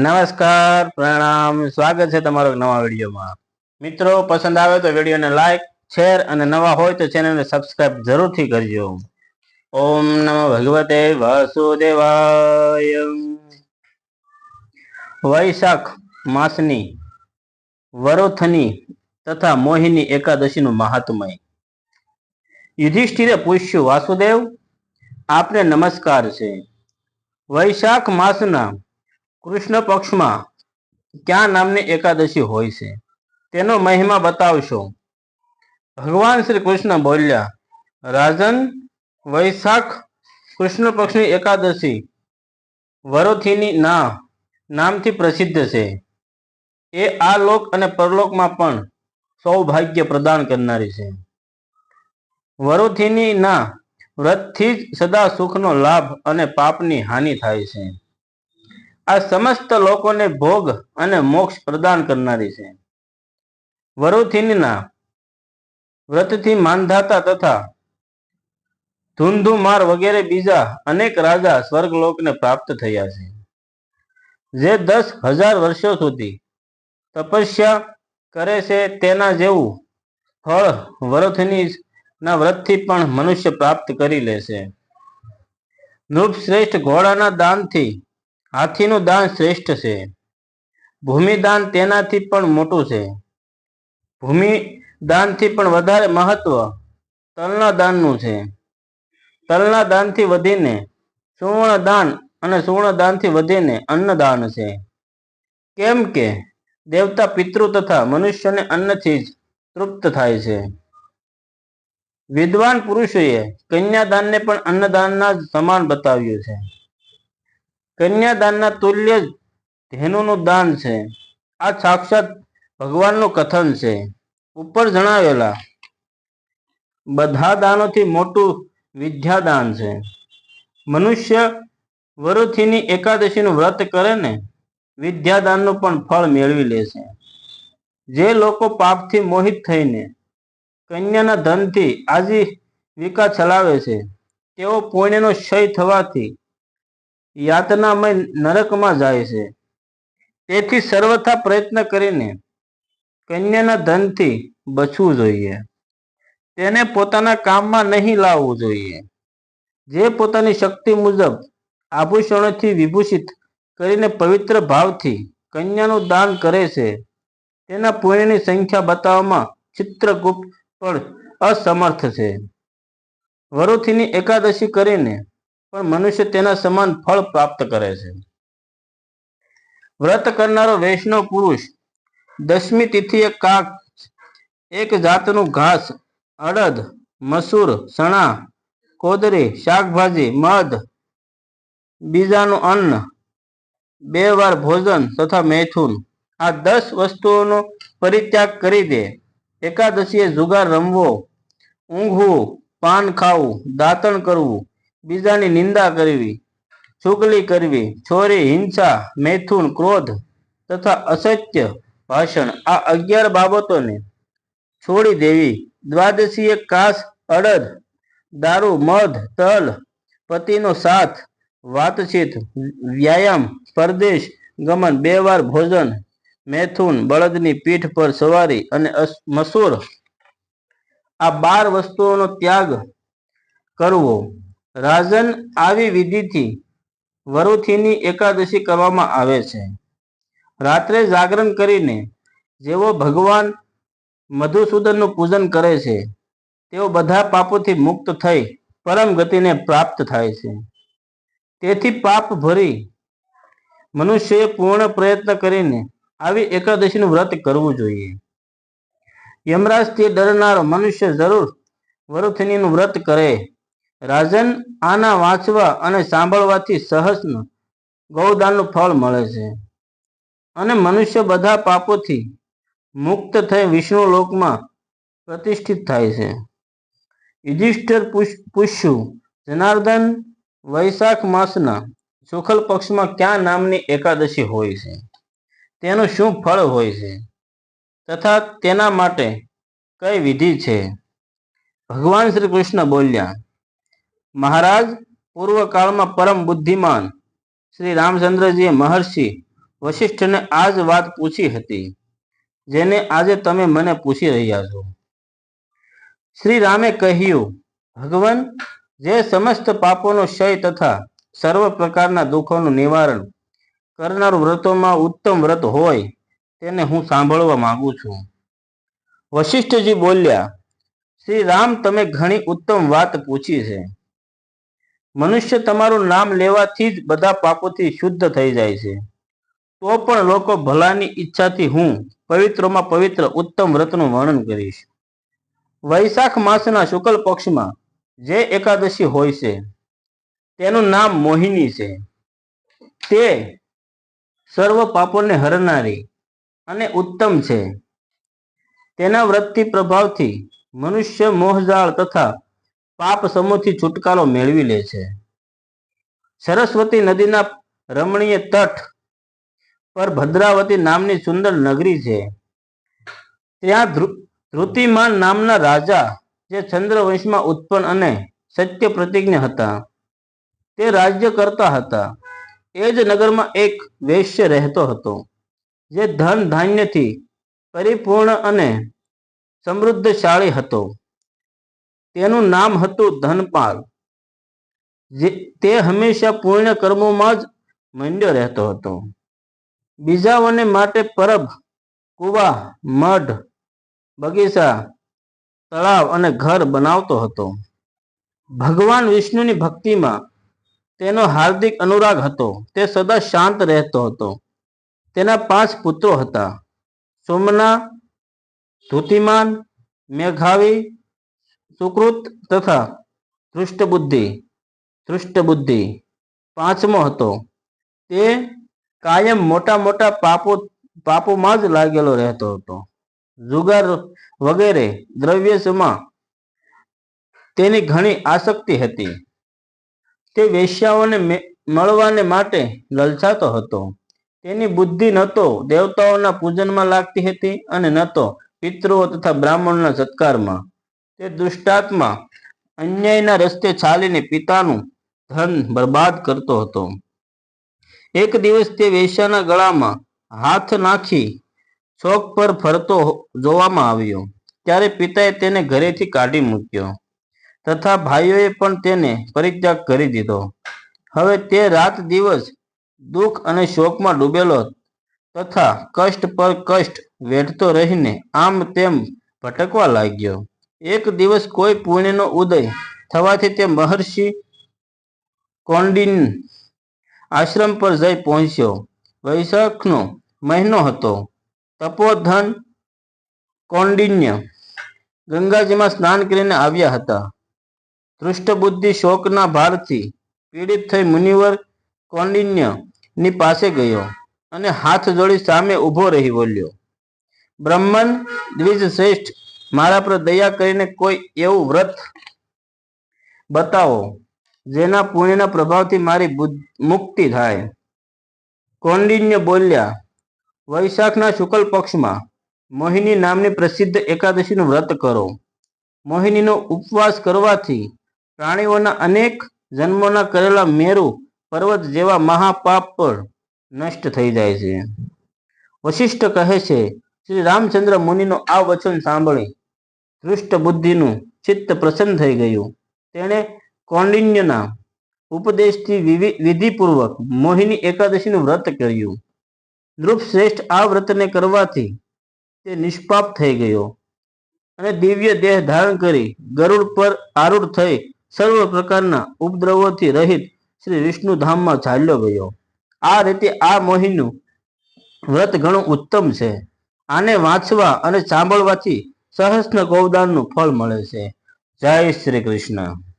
નમસ્કાર, પ્રણામ, સ્વાગત છે તમારો નવા વિડીયોમાં. મિત્રો, પસંદ આવે તો વિડીયોને લાઈક શેર અને નવા હોય તો ચેનલને સબસ્ક્રાઇબ જરૂરથી કરજો. ઓમ નમઃ ભગવતે વાસુદેવાય. વૈશાખ માસની વરોથની તથા મોહિની એકાદશીનું મહાત્મય. યુધિષ્ઠિરે પૂછ્યું, વાસુદેવ, આપને નમસ્કાર છે. વૈશાખ માસના કૃષ્ણ પક્ષમાં ક્યાં નામની એકાદશી હોય છે? તેનો મહિમા બતાવશો. ભગવાન શ્રી કૃષ્ણ બોલ્યા, રાજન, વૈશાખ કૃષ્ણ પક્ષની એકાદશી વરોથીની ના, નામથી પ્રસિદ્ધ છે. એ આ લોક અને પરલોકમાં પણ સૌભાગ્ય પ્રદાન કરનારી છે. વરોથીની ના વ્રતથી જ સદા સુખનો લાભ અને પાપની હાનિ થાય છે. આ સમસ્ત લોકોને ભોગ અને મોક્ષ પ્રદાન કરનારી છે. વરુથિનીના વ્રતથી માંધાતા તથા ધૂંધુમાર વગેરે બીજા અનેક રાજા સ્વર્ગલોકને પ્રાપ્ત થયા છે. જે દસ હજાર વર્ષો સુધી તપસ્યા કરે છે તેના જેવું ફળ વરથની ના વ્રતથી પણ મનુષ્ય પ્રાપ્ત કરી લે છે. નૃપ શ્રેષ્ઠ ઘોડાના દાનથી હાથીનું દાન શ્રેષ્ઠ છે. ભૂમિદાન તેનાથી પણ મોટું છે. ભૂમિ દાનથી પણ વધારે મહત્વ તલના દાનનું છે. તલના દાનથી વધીને સુવર્ણ દાન અને સુવર્ણ દાનથી વધીને અન્નદાન છે. કેમ કે દેવતા પિતૃ તથા મનુષ્યને અન્નથી જ તૃપ્ત થાય છે. વિદ્વાન પુરુષોએ કન્યાદાનને પણ અન્નદાનના સમાન બતાવ્યું છે. કન્યાદાનના તુલ્ય ધેનુનું દાન છે. આ સાક્ષાત ભગવાનનું કથન છે. ઉપર જણાવેલા બધા દાનોથી મોટું વિદ્યાદાન છે. મનુષ્ય વરુથીની એકાદશીનું વ્રત કરે ને, વિદ્યાદાનનું પણ ફળ મેળવી લે છે. જે લોકો પાપથી મોહિત થઈને કન્યાના ધનથી આજીવિકા ચલાવે છે, તેઓ પુણ્યનો ક્ષય થવાથી યાતનામય નરકમાં જાય છે. તેથી સર્વથા પ્રયત્ન કરીને કન્યાના ધનથી બચવું જોઈએ. તેને પોતાના કામમાં નહીં લાવવું જોઈએ. જે પોતાની શક્તિ મુજબ આભૂષણોથી વિભૂષિત કરીને પવિત્ર ભાવથી કન્યાનું દાન કરે છે, તેના પુણ્યની સંખ્યા બતાવવામાં ચિત્રગુપ્ત પણ અસમર્થ છે. વરુથીની એકાદશી કરીને પણ મનુષ્ય તેના સમાન ફળ પ્રાપ્ત કરે છે. વ્રત કરનારો વૈષ્ણવ પુરુષ, દસમી તિથિએ કાક, એક જાતનું ઘાસ, અડદ, મસૂર, ચણા, કોદરી, શાકભાજી, મધ, બીજાનું અન્ન, બે વાર ભોજન તથા મૈથુન. આ દસ વસ્તુઓનો પરિત્યાગ કરી દે. એકાદશીએ જુગાર રમવો, ઊંઘવું, પાન ખાવું, દાંતણ કરવું બીજાની નિંદા કરવી, ચુગલી કરવી, ચોરી, હિંસા, મૈથુન, ક્રોધ તથા અસત્ય ભાષણ આ અગિયાર બાબતોને છોડી દેવી. દ્વાદશીએ કાસ, અડદ, દારૂ, મધ, તલ, પતિનો સાથ, વાતચીત, વ્યાયામ, પરદેશ, ગમન, બે વાર ભોજન, મૈથુન, બળદની પીઠ પર સવારી અને મસૂર આ બાર વસ્તુઓનો ત્યાગ કરવો. રાજન આવી વિધિથી વરુથીની એકાદશી કરવામાં આવે છે. રાત્રે જાગરણ કરીને જેઓ ભગવાન મધુસૂદનનું પૂજન કરે છે, તેઓ બધા પાપોથી મુક્ત થઈ પરમ ગતિને પ્રાપ્ત થાય છે. તેથી પાપ ભરી મનુષ્યએ પૂર્ણ પ્રયત્ન કરીને આવી એકાદશીનું વ્રત કરવું જોઈએ. યમરાજથી ડરનારો મનુષ્ય જરૂર વરુથનીનું વ્રત કરે રાજન આના વાંચવા અને સાંભળવાથી સહસનું ગૌદાનનું ફળ મળે છે. અને મનુષ્ય બધા પાપોથી મુક્ત થઈ વિષ્ણુ લોકમાં પ્રતિષ્ઠિત થાય છે. યુધિષ્ઠર પૂછ્યું જનાર્દન વૈશાખ માસના શુક્લ પક્ષમાં ક્યાં નામની એકાદશી હોય છે? તેનું શું ફળ હોય છે? તથા તેના માટે કઈ વિધિ છે? ભગવાન શ્રી કૃષ્ણ બોલ્યા મહારાજ, પૂર્વકાળમાં પરમ બુદ્ધિમાન શ્રી રામચંદ્રજીએ મહર્ષિ વશિષ્ઠને આ જ વાત પૂછી હતી, જેને આજે તમે મને પૂછી રહ્યા છો. શ્રી રામે કહ્યું, ભગવાન, જે સમસ્ત પાપોનો ક્ષય તથા સર્વ પ્રકારના દુઃખોનું નિવારણ કરનારું વ્રતોમાં ઉત્તમ વ્રત હોય તેને હું સાંભળવા માંગુ છું. વશિષ્ઠજી બોલ્યા, શ્રી રામ, તમે ઘણી ઉત્તમ વાત પૂછી છે. મનુષ્ય તમારું નામ લેવાથી જ બધા પાપોથી શુદ્ધ થઈ જાય છે. તો પણ લોકો ભલાની ઈચ્છાથી હું પવિત્રોમાં પવિત્ર ઉત્તમ વ્રતનું વર્ણન કરીશ. વૈશાખ માસના શુક્લ પક્ષમાં જે એકાદશી હોય છે, તેનું નામ મોહિની છે. તે સર્વ પાપોને હરનારી અને ઉત્તમ છે. તેના વ્રતથી પ્રભાવથી મનુષ્ય મોહજાળ તથા પાપ સમૂહથી છુટકારો મેળવી લે છે. સરસ્વતી નદીના રમણીય તટ પર ભદ્રાવતી નામની સુંદર નગરી છે. ત્યાં ધૃતિમાન નામના રાજા, જે ચંદ્રવંશમાં ઉત્પન્ન અને સત્ય પ્રતિજ્ઞ હતા, તે રાજ્ય કરતા હતા. એ જ નગરમાં એક વૈશ્ય રહેતો હતો, જે ધન ધાન્યથી પરિપૂર્ણ અને સમૃદ્ધશાળી હતો. તેનું નામ હતું ધનપાલ. તે હંમેશા પૂર્ણ કર્મોમાં જ મંડ્યો રહેતો હતો. બીજાઓને માટે પરબ, કુવા, મઢ, બગીચા, તળાવ અને ઘર બનાવતો હતો. ભગવાન વિષ્ણુની ભક્તિમાં તેનો હાર્દિક અનુરાગ હતો. તે સદા શાંત રહેતો હતો. તેના પાંચ પુત્રો હતા. સોમના ધુતિમાન, મેઘાવી સુકૃત તથા ધૃષ્ટ ધૃષ્ટબુદ્ધિ ધૃષ્ટબુદ્ધિ પાંચમો હતો. તે કાયમ મોટા મોટા પાપો, પાપોમાં જ લાગેલો રહેતો હતો. જુગાર વગેરે દ્રવ્યસમાં તેની ઘણી આસક્તિ હતી. તે વેશ્યાઓને મળવાને માટે લલચાતો હતો. તેની બુદ્ધિ ન તો દેવતાઓના પૂજનમાં લાગતી હતી અને ન તો પિતૃઓ તથા બ્રાહ્મણના સત્કારમાં. તે દુષ્ટાત્મા અન્યાયના રસ્તે ચાલીને પિતાનું ધન બરબાદ કરતો હતો. એક દિવસ તે વેશ્યાના ગળામાં હાથ નાખી ચોક પર ફરતો જોવામાં આવ્યો. ત્યારે પિતાએ તેને ઘરેથી કાઢી મૂક્યો તથા ભાઈઓએ પણ તેને પરિત્યાગ કરી દીધો. હવે તે રાત દિવસ દુઃખ અને શોકમાં ડૂબેલો તથા કષ્ટ પર કષ્ટ વેઠતો રહીને આમ તેમ ભટકવા લાગ્યો. એક દિવસ કોઈ પુણ્યનો ઉદય થવાથી તે મહર્ષિ કોન્ડિન આશ્રમ પર જઈ પહોંચ્યો. વૈશાખનો મહિનો હતો. તપોધન કોન્ડિન્ય ગંગાજીમાં સ્નાન કરીને આવ્યા હતા. દૃષ્ટબુદ્ધિ શોકના ભારથી પીડિત થઈ મુનિવર કૌંડિન્યની પાસે ગયો અને હાથ જોડી સામે ઊભો રહી બોલ્યો, બ્રહ્મન દ્વિજ શ્રેષ્ઠ મારા પર દયા કરીને કોઈ એવું વ્રત બતાવો જેના પુણ્યના પ્રભાવથી મારી મુક્તિ થાય. કૌંડિન્ય બોલ્યા, વૈશાખના શુક્લ પક્ષમાં મોહિની નામની પ્રસિદ્ધ એકાદશીનું વ્રત કરો. મોહિનીનો ઉપવાસ કરવાથી પ્રાણીઓના અનેક જન્મોના કરેલા મેરુ પર્વત જેવા મહાપાપ પર નષ્ટ થઈ જાય છે. વશિષ્ઠ કહે છે, શ્રી રામચંદ્ર મુનિનો આ વચન સાંભળી. દૃષ્ટ બુદ્ધિનું ચિત્ત પ્રસન્ન થઈ ગયું. તેણે કૌંડિન્યના ઉપદેશથી વિધિપૂર્વક મોહિની એકાદશીનું વ્રત કર્યું. નૃપ શ્રેષ્ઠ આ વ્રતને કરવાથી તે નિષ્પાપ થઈ ગયો અને દિવ્ય દેહ ધારણ કરી ગરુડ પર આરૂઢ થઈ સર્વ પ્રકારના ઉપદ્રવોથી રહિત શ્રી વિષ્ણુ ધામમાં ચાલ્યો ગયો. આ રીતે આ મોહિનું વ્રત ઘણું ઉત્તમ છે. આને વાંચવા અને સાંભળવાથી સહસ્ન ગૌદાનનું ફળ મળે છે. જય શ્રી કૃષ્ણ.